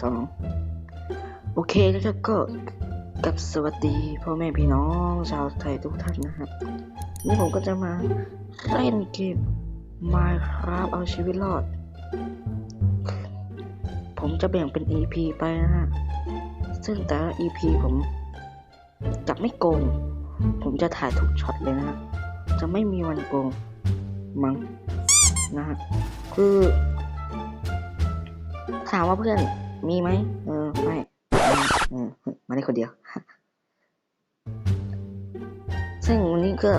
สองโอเคแล้วก็กับสวัสดีพ่อแม่พี่น้องชาวไทยทุกท่านนะครับ นี่ผมก็จะมาเล่นเกม Minecraft เอาชีวิตรอด ผมจะแบ่งเป็น EP ไปนะฮะ ซึ่งแต่ละ EP ผมจะไม่โกง ผมจะถ่ายทุกช็อตเลยนะฮะ จะไม่มีวันโกง มั้งนะฮะ คือ ถามว่าเพื่อน มีไหมเออไม่เออมาได้คนเดียว ซึ่งวันนี้ก็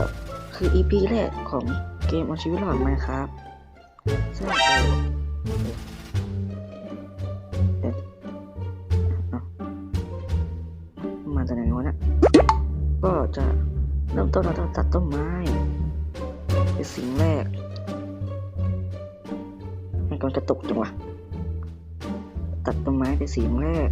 คือ EP แรกของเกมเอาชีวิตรอดมาครับซึ่งมาจากไหนวะเนี่ยก็จะเริ่มต้นเราต้องตัดต้นไม้เป็นสิ่งแรกให้ก่อนกระตกจังวะ ตัดต้นไม้เป็นสิ่งแรก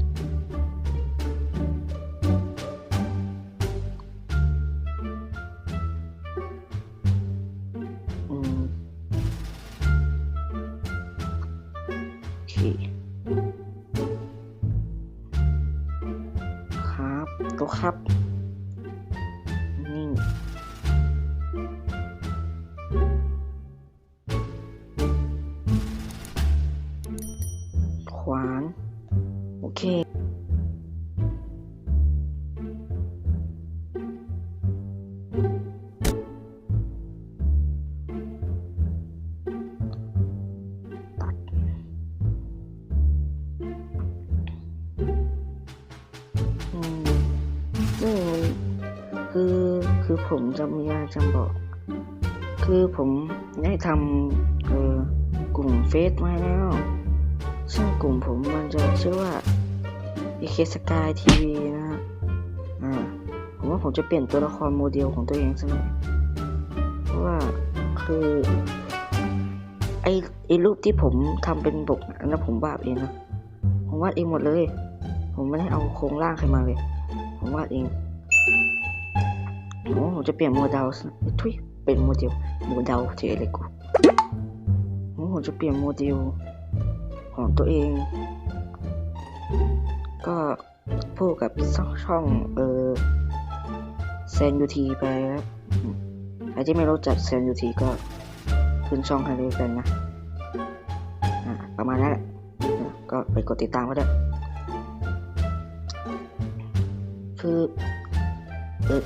ขวานโอเคอืมซึ่งคือคือผมจะมีอะไรจะบอก คือผมได้ทำเอ่อกลุ่มเฟซไว้แล้ว ซึ่งกลุ่มผมมันจะชื่อว่า AK Sky TV นะฮะอ่าผมว่าผมจะเปลี่ยนตัวละครโมเดลของตัวเองสักหน่อยเพราะว่าคือไอไอรูปที่ผมทำเป็นบกอันนั้นผมวาดเองนะผมวาดเองหมดเลย ผมไม่ได้เอาโครงร่างใครมาเลย ผมวาดเองโอ้ผมจะเปลี่ยนโมเดลทุยเป็นโมเดลโมเดลเฉยเลยกูโอ้ผมจะเปลี่ยนโมเดล ของตัวเอง ก็พูดกับช่องเออแซนยูทีไปครับใครที่ไม่รู้จักแซนยูทีก็ขึ้นช่องให้เลยกันนะอ่าประมาณนั้นแหละก็ไปกดติดตามก็ได้คือเออ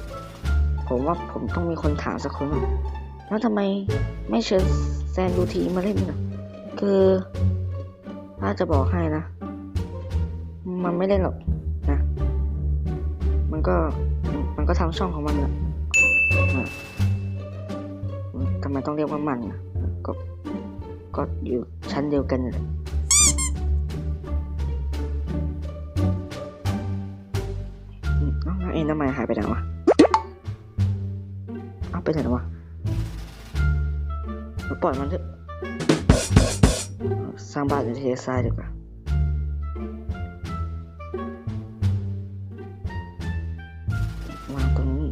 ผมว่าผมต้องมีคนถามสักคนว่าแล้วทำไมไม่เชิญแซนดูทีมาเล่นล่ะคือ ถ้าจะบอกให้นะ มันไม่เล่นหรอกนะ มันก็ มันก็ทำช่องของมันแหละทำไมต้องเรียกว่ามันก็ ก็อยู่ชั้นเดียวกันแหละอืมเอ้าแล้วเอ็นทำไมหายไปไหนวะ เอาไปไหนวะปล่อยมันเถอะ ร้างบ้านอยู่ที่ทรายดีกว่า วางตรงนี้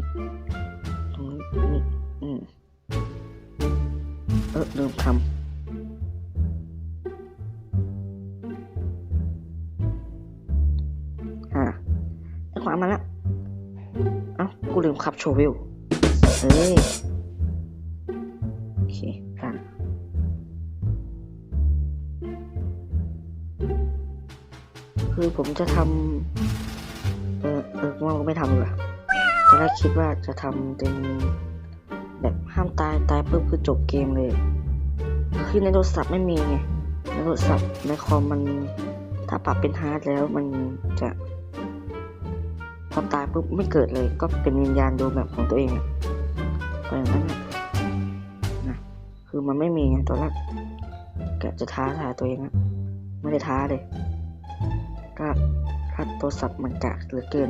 ตรงนี้นี่อืมเออลืมคำอ่าไอ้ขวามาแล้ว เอ้า กูลืมขับโชว์วิวเอ้ย คือผมจะทำเออเออว่าไม่ทำเลยตอนแรกคิดว่าจะทำเป็นแบบห้ามตายตายปุ๊บคือจบเกมเลยคือในโทรศัพท์ไม่มีไงในโทรศัพท์ในคอมมันถ้าปรับเป็นฮาร์ดแล้วมันจะพอตายปุ๊บไม่เกิดเลย ก็เป็นวิญญาณดูแบบของตัวเองอะก็อย่างนั้นนะคือมันไม่มีไงตอนแรกกะจะท้าทายตัวเองอะไม่ได้ท้าเลย ก็ถ้าโทรศัพท์มันกากเหลือเกิน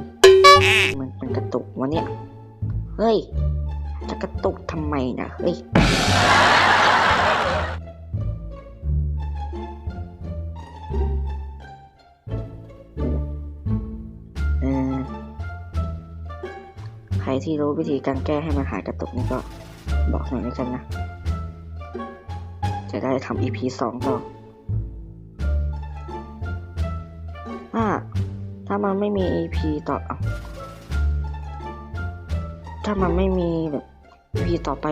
มันมันกระตุกวะเนี่ย เฮ้ย จะกระตุกทำไมนะเฮ้ยใครที่รู้วิธีการแก้ให้มันหายกระตุกนี่ก็บอกหน่อยแล้วกันนะ จะได้ทำ EP สองต่อามันไม่มี EP ต่อ ถ้ามันไม่มีแบบ EP ต่อไป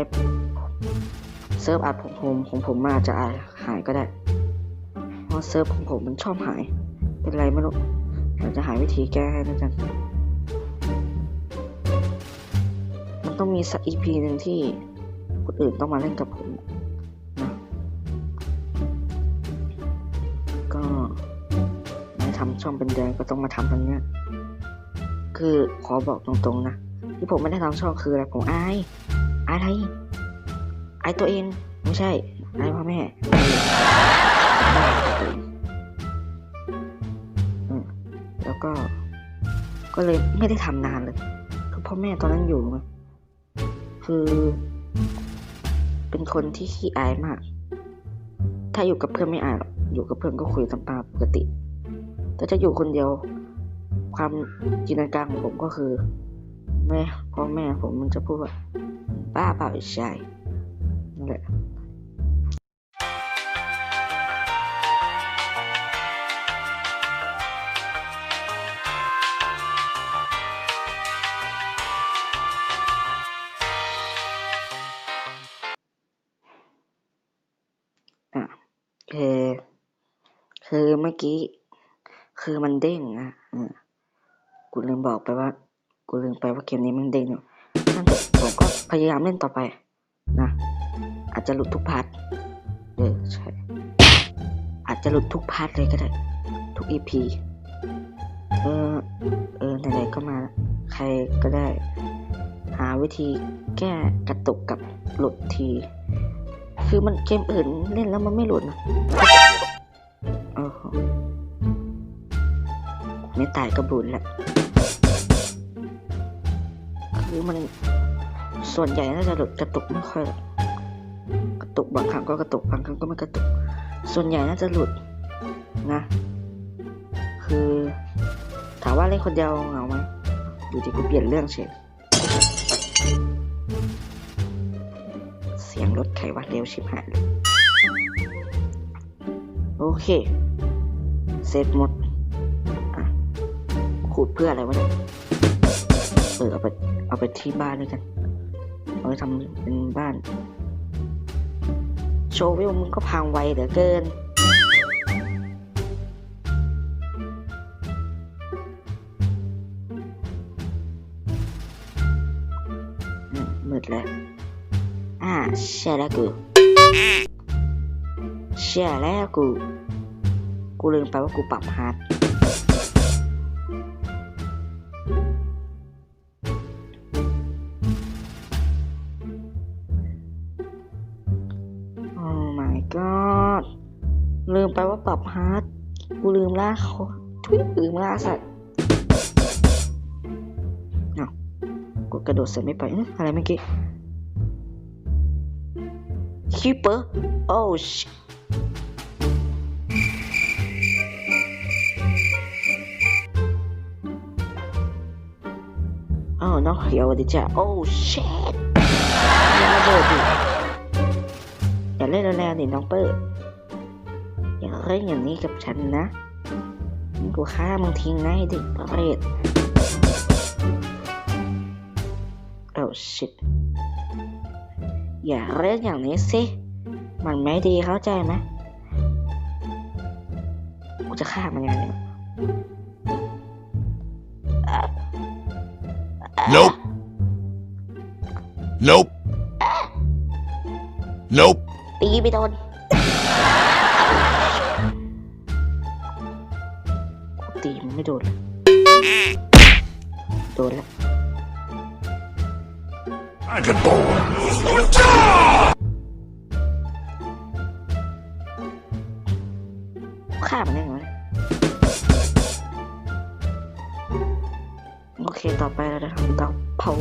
เซิร์ฟอัดผมผมของผมมันอาจจะหายก็ได้ เพราะเซิร์ฟของผมมันชอบหาย เป็นไรไม่รู้เราจะหาวิธีแก้ให้นะจ๊ะมันต้องมีสัก EP หนึ่งที่คนอื่นต้องมาเล่นกับผม ทำช่องเป็นเดือนก็ต้องมาทำตรงเนี้ยคือขอบอกตรงๆนะที่ผมไม่ได้ทำช่องคืออะไรผมอายอายอะไรอายตัวเองไม่ใช่อายพ่อแม่แล้วก็ ก็เลยไม่ได้ทำนานเลยคือพ่อแม่ตอนนั้นอยู่คือ เป็นคนที่ขี้อายมาก ถ้าอยู่กับเพื่อนไม่อายหรอกอยู่กับเพื่อนก็คุยตามปกปกติ แต่จะอยู่คนเดียว ความจินตนาการของผมก็คือ แม่พ่อแม่ผมมันจะพูดว่า บ้าเปล่าไอ้ชายนั่นแหละอะคือคือเมื่อกี้ คือมันเด้งนะอะกูลืมบอกไปว่า กูลืมไปว่าเกมนี้มันเด้งอยู่นั่นผมก็พยายามเล่นต่อไป นะ อาจจะหลุดทุกพาร์ทเออใช่ อาจจะหลุดทุกพาร์ทเลยก็ได้ ทุกอีพีเออ เออไหนๆก็มา ใครก็ได้ หาวิธีแก้กระตุกกับหลุดที คือมันเกมอื่นเล่นแล้วมันไม่หลุดนะ ไม่ตายก็บุญแหละคือมันส่วนใหญ่น่าจะหลุดกระตุกไม่ค่อยกระตุกบางครั้งก็กระตุกบางครั้งก็ไม่กระตุก ส่วนใหญ่น่าจะหลุดนะ คือถามว่าเล่นคนเดียวเหงาไหมอยู่ที่กูเปลี่ยนเรื่องเฉยเสียงรถใครวะเร็วชิบหายเลยโอเค เสร็จหมด ขูดเพื่ออะไรวะเนี่ยเออเอาไปเอาไปที่บ้านด้วยกัน เอาไปทำเป็นบ้าน โชว์วิวมึงก็พังไวเหลือเกินอืมมืดแล้วอ่าเชื่อแล้วกูเชื่อแล้วกู กูลืมไปว่ากูปรับฮาร์ด มล่าทุยลืมาสัตว์เอ้ากดกระโดดเสร็จไม่ไปเอ๊ะอะไรเมื่อกี้คิปเปอร์โอ้ชิโอ้น้องเขียวดิจ้ะโอ้เชดยังระเบิดดิอย่าเล่นแรงๆดิน้องเปิดอย่าเล่นอย่างนี้กับฉันนะ กูฆ่ามึงทิ้งไงดิประเภทโอ้ชิตอย่าเล่นอย่างนี้สิ มันไม่ดีเข้าใจไหมกูจะฆ่ามันยังไงเนี่ย Nope. Nope. Nope. ตีไปโดน ไม่โดนเลยโดนแล้วฆ่ามันได้ไงวะเนี่ยโอเคต่อไปเราจะทำเตาเผา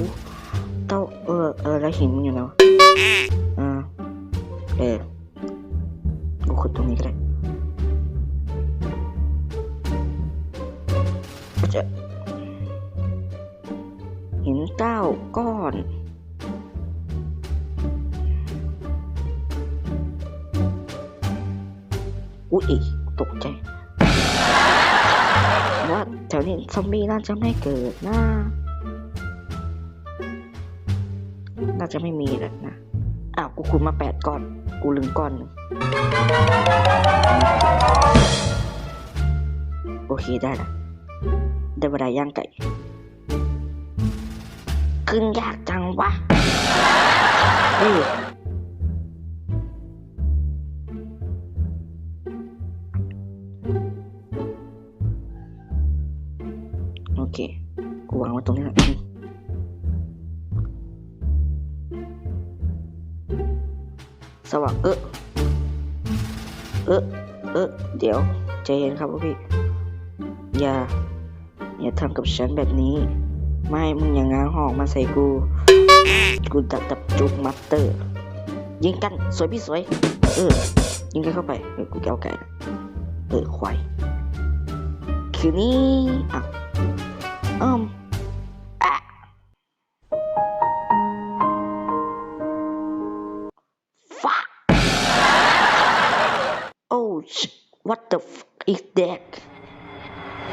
เตาเออเออแล้วหินมันอยู่ไหนวะ อุ๊ยตกใจถวนี้ซอมบี้น่าจะไม่เกิดนะน่าจะไม่มีแหละนะ อ้าว กูขุดมาแปดก้อน กูลืมก้อนหนึ่งโอเคได้ละได้เวลาย่างไก่ ขึ้นยากจังวะเอ กูวางไว้ตรงนี้แหละอืมสว่างเออเออเออเดี๋ยวใจเย็นครับพี่อย่าอย่าทำกับฉันแบบนี้ ไม่มึงอย่างง้างหอกมาใส่กู กูดับดับจุกมัตเตอร์ ยิงกันสวยพี่สวย เออ ยิงกันเข้าไปเออกูแก้วไก่เออควายคืนนี้อะอืม is that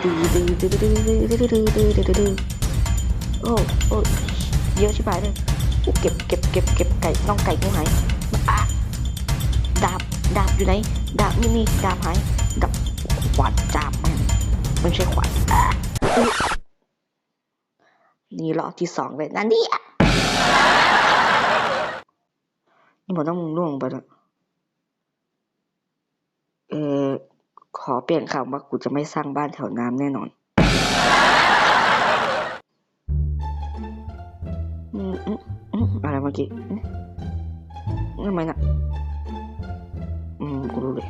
ดื้อดื้อดื้อดื้อดื้อดื้อดื้อดื้อดื้อดื้อโอ้โอ้เยอะชิบหายเลยเก็บเก็บเก็บเก็บไก่น้องไก่กูหายอะดาบดาบอยู่ไหนดาบนี่นี่ดาบหายดาบขวานจามม่งไม่ใช่ขวานนี่รอบที่สองเลยนะเนี่นี่ผมต้องล่วงไปแล้วเออ ขอเปลี่ยนคำว่ากูจะไม่สร้างบ้านแถวน้ำแน่นอนอืมอืมอืมอะไรเมื่อกี้ทำไมนะอืม กูรู้เลย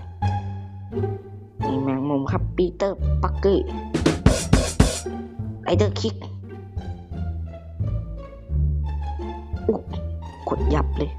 นี่แมงมุมครับปีเตอร์ปักเกอร์ไรเดอร์คิก อุ๊กดยับเลย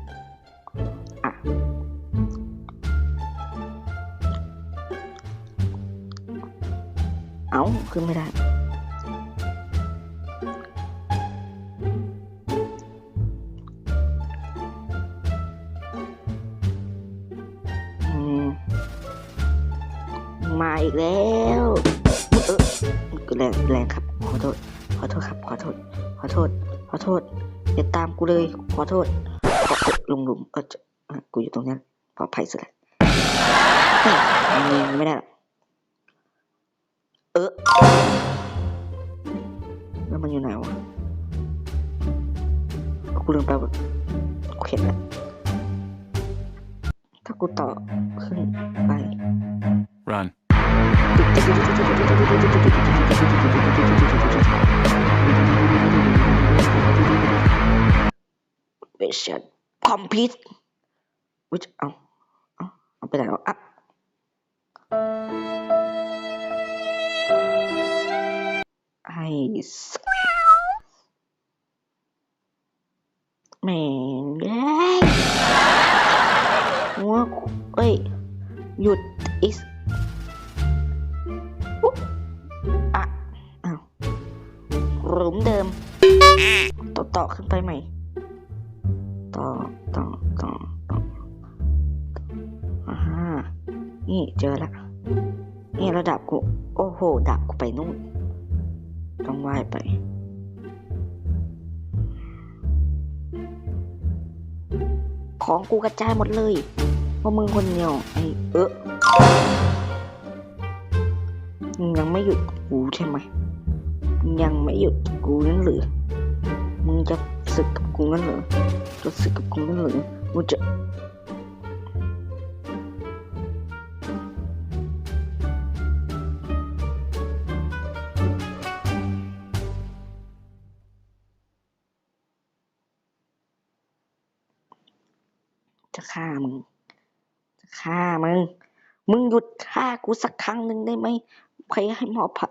อีกแล้วแรงแรงครับขอโทษขอโทษครับขอโทษขอโทษขอโทษอย่าตามกูเลยขอโทษขอลุงลุงเออจะอะกูอยู่ตรงนี้ปลอดภัยสุดแล้วไม่ได้หรอกเออแล้วมันอยู่ไหนวะกูลืมไปว่ากูเห็นแล้วถ้ากูต่อขึ้นไป Run. Mission complete. Which oh, oh apa oh. Ah. Ice. Man, guys. Wait, you is หลุมเดิม ต่อต่อขึ้นไปใหม่ ต่อต่อต่อต่ออ่าฮะนี่เจอละนี่ระดับกู โอ้โหดับกูไปนู่น ต้องว่ายไปของกูกระจายหมดเลยเพราะมึงคนเดียวไอ้เออมึงยังไม่หยุดกูใช่ไหม ยังไม่หยุดกูนั่นหรือ มึงจะศึกกับกูนั่นหรือจะศึกกับกูนั่นหรือมึงจะจะฆ่ามึง จะฆ่ามึง มึงหยุดฆ่ากูสักครั้งหนึ่งได้ไหมใครให้หมอผัด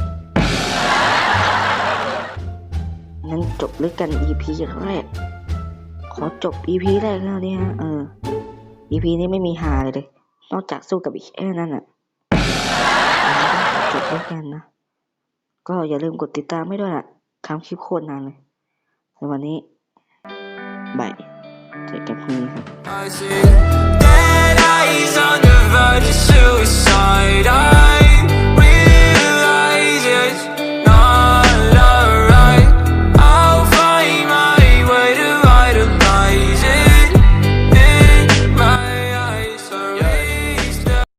ออเออเออเออเออลึกกัน EP แรก ขอจบ EP แรกเท่านี้ฮะ เออ EP นี้ไม่มีหาเลยเลย นอกจากสู้กับอีกแค่นั้นอะจบด้วยกันนะ ก็อย่าลืมกดติดตามไม่ด้วยล่ะทำคลิปโคตรนานเลยในวันนี้บายเจอกันพรุ่งนี้ครับ